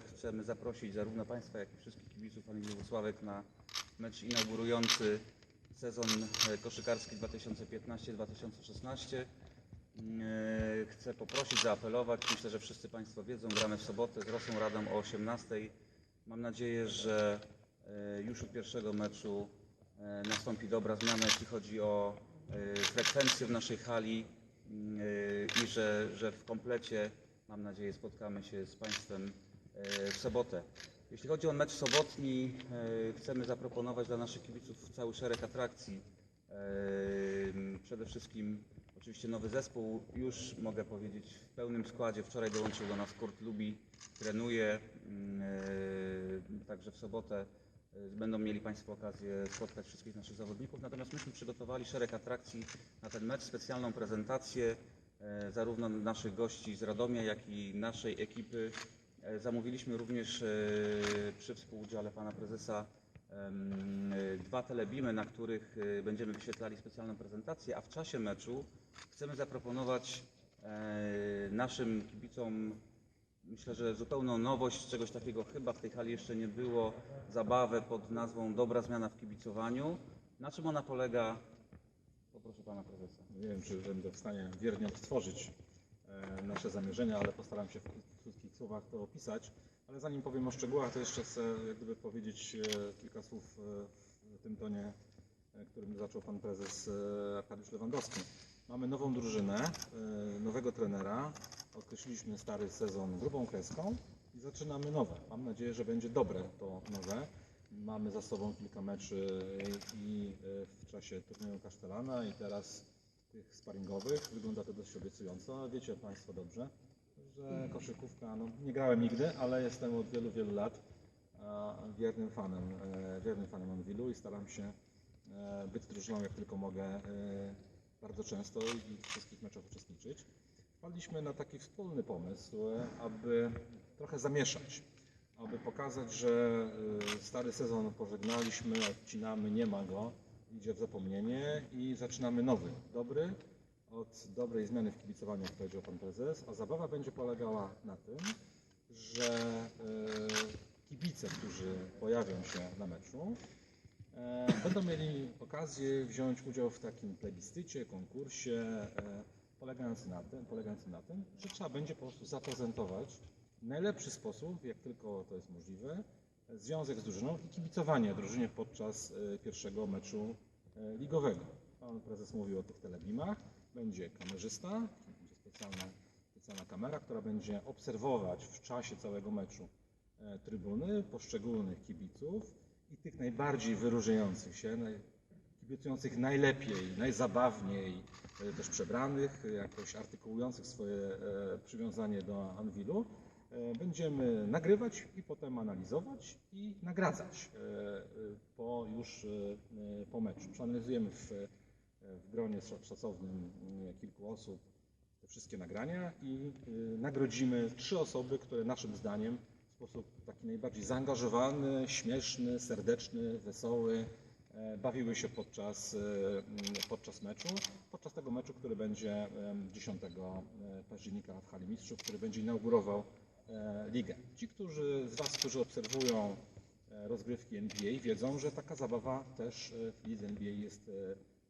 chcemy zaprosić zarówno Państwa, jak i wszystkich kibiców Anglii Włocławek na mecz inaugurujący sezon e, koszykarski 2015-2016. E, Chcę poprosić, zaapelować, myślę, że wszyscy Państwo wiedzą, gramy w sobotę z Rosą Radą o 18. Mam nadzieję, że e, już od pierwszego meczu nastąpi dobra zmiana, jeśli chodzi o frekwencję w naszej hali mm, i że, że w komplecie, mam nadzieję, spotkamy się z Państwem w sobotę. Jeśli chodzi o mecz sobotni, e, chcemy zaproponować dla naszych kibiców cały szereg atrakcji. E, Przede wszystkim oczywiście nowy zespół, już mogę powiedzieć w pełnym składzie. Wczoraj dołączył do nas Kurt Lubi, trenuje, mm, e, także w sobotę e, będą mieli Państwo okazję spotkać wszystkich naszych zawodników. Natomiast myśmy przygotowali szereg atrakcji na ten mecz, specjalną prezentację e, zarówno naszych gości z Radomia, jak i naszej ekipy. E, Zamówiliśmy również e, przy współudziale pana prezesa e, dwa telebimy, na których będziemy wyświetlali specjalną prezentację, a w czasie meczu chcemy zaproponować naszym kibicom Myślę, że zupełną nowość, czegoś takiego chyba w tej hali jeszcze nie było, zabawę pod nazwą Dobra zmiana w kibicowaniu. Na czym ona polega? Poproszę pana prezesa. Nie wiem, czy będę w stanie wiernie odtworzyć nasze zamierzenia, ale postaram się w krótkich słowach to opisać. Ale zanim powiem o szczegółach, to jeszcze chcę jak gdyby powiedzieć e, kilka słów e, w tym tonie, e, którym zaczął pan prezes Arkadiusz Lewandowski. Mamy nową drużynę, nowego trenera. Określiliśmy stary sezon grubą kreską i zaczynamy nowe. Mam nadzieję, że będzie dobre to nowe. Mamy za sobą kilka meczy i w czasie turnieju Kasztelana i teraz tych sparingowych. Wygląda to dość obiecująco. Wiecie Państwo dobrze, że koszykówka, no nie grałem nigdy, ale jestem od wielu, wielu lat wiernym fanem, e, wiernym fanem Anwilu i staram się e, być drużyną jak tylko mogę e, bardzo często i w wszystkich meczach uczestniczyć. Wpadliśmy na taki wspólny pomysł, aby trochę zamieszać, aby pokazać, że stary sezon pożegnaliśmy, odcinamy, nie ma go, idzie w zapomnienie i zaczynamy nowy, dobry, od dobrej zmiany w kibicowaniu, jak powiedział Pan Prezes, a zabawa będzie polegała na tym, że e, kibice, którzy pojawią się na meczu, e, będą mieli okazję wziąć udział w takim plebiscycie, konkursie, e, polegający na tym, polegający na tym, że trzeba będzie po prostu zaprezentować w najlepszy sposób, jak tylko to jest możliwe, związek z drużyną i kibicowanie drużynie podczas pierwszego meczu ligowego. Pan prezes mówił o tych telebimach. Będzie kamerzysta, będzie specjalna, specjalna kamera, która będzie obserwować w czasie całego meczu e, trybuny poszczególnych kibiców i tych najbardziej wyróżniających się, naj, kibicujących najlepiej, najzabawniej, e, też przebranych, e, jakoś artykułujących swoje przywiązanie do Anwilu. Będziemy nagrywać i potem analizować i nagradzać po już po meczu. Przeanalizujemy w, w gronie sza- szacownym e, kilku osób te wszystkie nagrania i e, nagrodzimy trzy osoby, które naszym zdaniem w sposób taki najbardziej zaangażowany, śmieszny, serdeczny, wesoły e, bawiły się podczas, e, m, podczas meczu, podczas tego meczu, który będzie em, 10 października w Hali Mistrzów, który będzie inaugurował e, ligę. Ci, którzy z Was, którzy obserwują e, rozgrywki NBA, wiedzą, że taka zabawa też e, w lidze NBA jest e,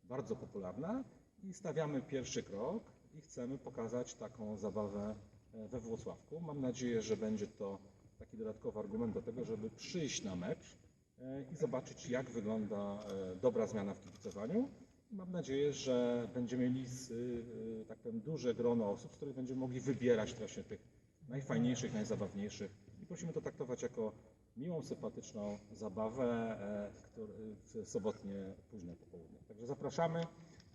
bardzo popularna i stawiamy pierwszy krok i chcemy pokazać taką zabawę e, we Włocławku. Mam nadzieję, że będzie to taki dodatkowy argument do tego, żeby przyjść na mecz e, i zobaczyć, jak wygląda e, dobra zmiana w kibicowaniu. Mam nadzieję, że będziemy mieli tak powiem, duże grono osób, z których będziemy mogli wybierać właśnie tych najfajniejszych, najzabawniejszych. I prosimy to traktować jako miłą, sympatyczną zabawę e, w sobotnie późne popołudnie. Także zapraszamy.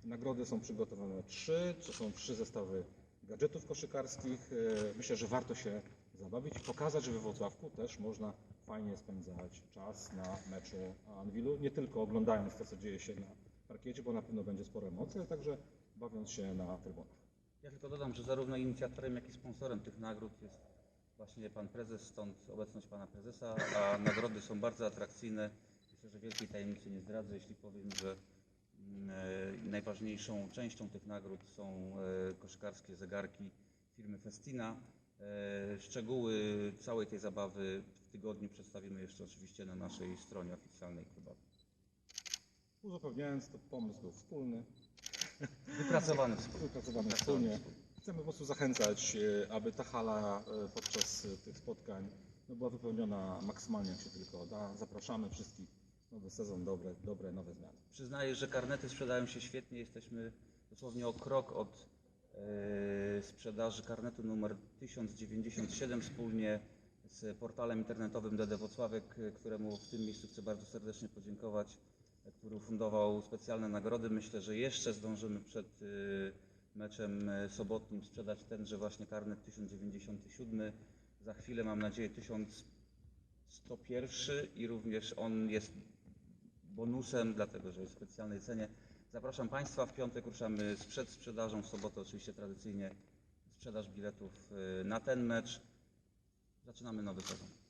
Nagrody są przygotowane trzy, to są trzy zestawy gadżetów koszykarskich. E, Myślę, że warto się zabawić pokazać, że we Wrocławku też można fajnie spędzać czas na meczu Anwilu, nie tylko oglądając to, co dzieje się na parkiecie, bo na pewno będzie sporo emocji, ale także bawiąc się na trybunach. Ja tylko dodam, że zarówno inicjatorem, jak i sponsorem tych nagród jest właśnie pan prezes, stąd obecność pana prezesa, a nagrody są bardzo atrakcyjne. Myślę, że wielkiej tajemnicy nie zdradzę, jeśli powiem, że mm, e, najważniejszą częścią tych nagród są e, koszykarskie zegarki firmy Festina. E, Szczegóły całej tej zabawy w tygodniu przedstawimy jeszcze oczywiście na naszej stronie oficjalnej klubowej. Uzupełniając, to pomysł był wspólny, Wypracowany wspólnie. wypracowany Wypracowany wspólnie. Chcemy po prostu zachęcać, e, aby ta hala e, podczas e, tych spotkań no, była wypełniona maksymalnie jak się tylko da. Zapraszamy wszystkich. Nowy sezon, dobre, dobre nowe zmiany. Przyznaję, że karnety sprzedają się świetnie. Jesteśmy dosłownie o krok od e, sprzedaży karnetu numer 1097 wspólnie z portalem internetowym DD Wocławek, któremu w tym miejscu chcę bardzo serdecznie podziękować, który ufundował specjalne nagrody. Myślę, że jeszcze zdążymy przed e, meczem e, sobotnim sprzedać tenże właśnie karnet 1097. Za chwilę mam nadzieję 1101 i również on jest bonusem, dlatego że jest w specjalnej cenie. Zapraszam Państwa, w piątek ruszamy z przedsprzedażą, w sobotę oczywiście tradycyjnie sprzedaż biletów y, na ten mecz. Zaczynamy nowy sezon.